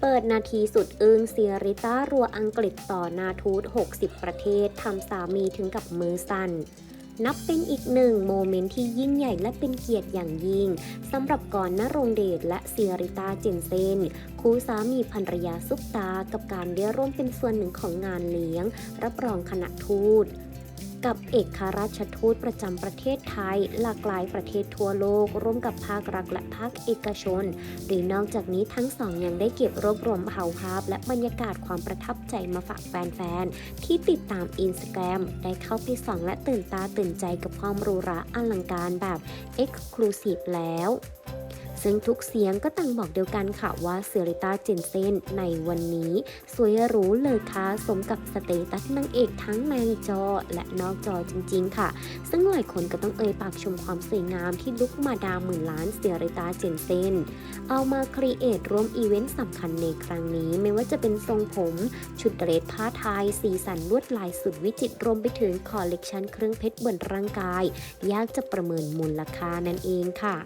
เปิดนาทีสุดอึ้งเซียริต้ารัวอังกฤษต่อนาทูต 60 ประเทศทำสามีถึงกับมือสั่นนับเป็นอีกหนึ่งโมเมนต์ที่ยิ่งใหญ่และเป็นเกียรติอย่างยิ่งสำหรับกรณรงเดชและเซียริต้าเจนเซนคู่สามีภรรยาซุปตา กับการได้ร่วมเป็นส่วนหนึ่งของงานเลี้ยง รับรองคณะทูต กับเอกครราชทูตประจำประเทศไทย หลากหลายประเทศทั่วโลก ร่วมกับภาครัฐและภาคเอกชนหรือนอกจากนี้ทั้งสองยังได้เก็บรวบรวมเผาภาพ และบรรยากาศความประทับใจมาฝากแฟนๆ ที่ติดตามอินสตาแกรมได้เข้าไปส่องและตื่นตาตื่นใจกับความรูราอลังการแบบ Exclusive แล้ว ซึ่งทุกเสียงก็ต่างบอกเดียวกันค่ะว่าเซริต้าเจนเซนในวันนี้ สวยหรูเลยค่ะสมกับสเตตัสนางเอกทั้งในจอและนอกจอจริงๆค่ะ ซึ่งหลายคนก็ต้องเอ่ยปากชมความสวยงามที่ลุกมาดามหมื่นล้านเซริต้าเจนเซนเอามาครีเอทร่วมอีเวนต์สำคัญในครั้งนี้ ไม่ว่าจะเป็นทรงผม ชุดเดรสผ้าไทย สีสันลวดลายสุดวิจิตรรวมไปถึงคอลเลกชันเครื่องเพชรบนร่างกาย ยากจะประเมินมูลค่านั่นเองค่ะ